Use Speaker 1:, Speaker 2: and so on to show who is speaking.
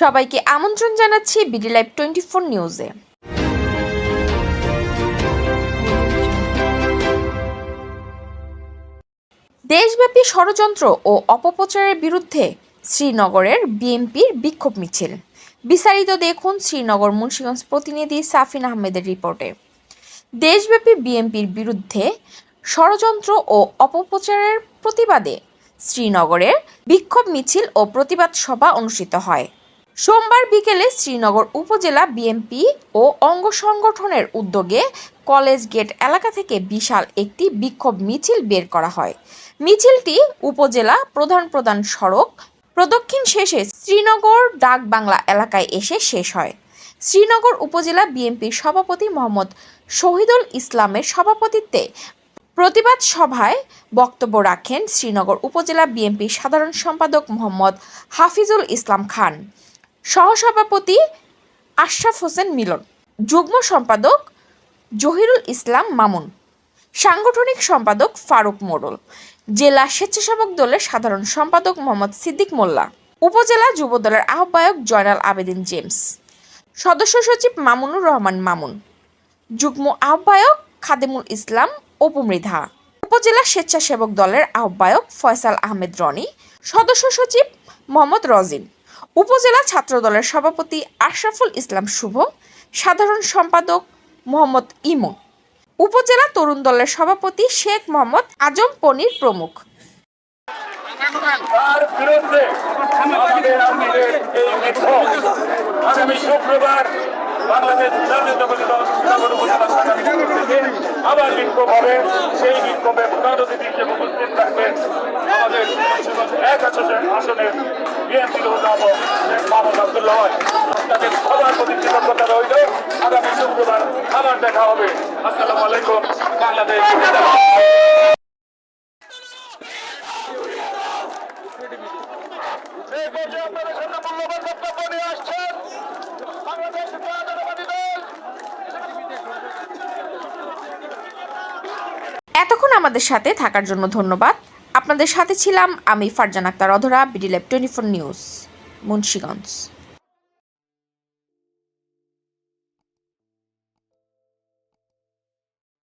Speaker 1: সবাইকে আমন্ত্রণ জানাচ্ছি বিডি লাইভ টোয়েন্টি ফোর নিউজে। দেশব্যাপী ষড়যন্ত্র ও অপপ্রচারের বিরুদ্ধে শ্রীনগরের বিএনপির বিক্ষোভ মিছিল। বিস্তারিত দেখুন শ্রীনগর মুন্সিগঞ্জ প্রতিনিধি সাফিন আহমেদের রিপোর্টে। দেশব্যাপী বিএনপির বিরুদ্ধে ষড়যন্ত্র ও অপপ্রচারের প্রতিবাদে শ্রীনগরের বিক্ষোভ মিছিল ও প্রতিবাদ সভা অনুষ্ঠিত হয়। সোমবার বিকেলে শ্রীনগর উপজেলা বিএনপি ও অঙ্গ সংগঠনের উদ্যোগে কলেজ গেট এলাকা থেকে বিশাল একটি বিক্ষোভ মিছিল বের করা হয়। মিছিলটি উপজেলা প্রধান প্রধান সড়ক প্রদক্ষিণ শেষে শ্রীনগর ডাক বাংলা এলাকায় এসে শেষ হয়। শ্রীনগর উপজেলা বিএনপির সভাপতি মোহাম্মদ শহীদুল ইসলামের সভাপতিত্বে প্রতিবাদ সভায় বক্তব্য রাখেন শ্রীনগর উপজেলা বিএনপির সাধারণ সম্পাদক মোহাম্মদ হাফিজুল ইসলাম খান। সহসভাপতি আশরাফ হোসেন মিলন, যুগ্ম সম্পাদক জহিরুল ইসলাম মামুন, সাংগঠনিক সম্পাদক ফারুক মোড়ল, জেলা স্বেচ্ছাসেবক দলের সাধারণ সম্পাদক মোহাম্মদ সিদ্দিক মোল্লা, উপজেলা যুব দলের আহ্বায়ক জয়নাল আবেদিন জেমস, সদস্য সচিব মামুনুর রহমান মামুন, যুগ্ম আহ্বায়ক খাদেমুল ইসলাম অপু মৃধা উপজেলা স্বেচ্ছাসেবক দলের আহ্বায়ক ফয়সাল আহমেদ রনি, সদস্য সচিব মোহাম্মদ রজিন উপজেলা ছাত্র দলের সভাপতি আশরাফুল ইসলাম শুভ, সাধারণ সম্পাদক মোহাম্মদ ইমন, উপজেলা তরুণ দলের সভাপতি শেখ মোহাম্মদ আজম পনির প্রমুখ।
Speaker 2: আমাদের
Speaker 1: এতক্ষণ আমাদের সাথে থাকার জন্য ধন্যবাদ। আপনাদের সাথে ছিলাম আমি Farzan Akter Adhora BD lab twenty four news Munshiganj.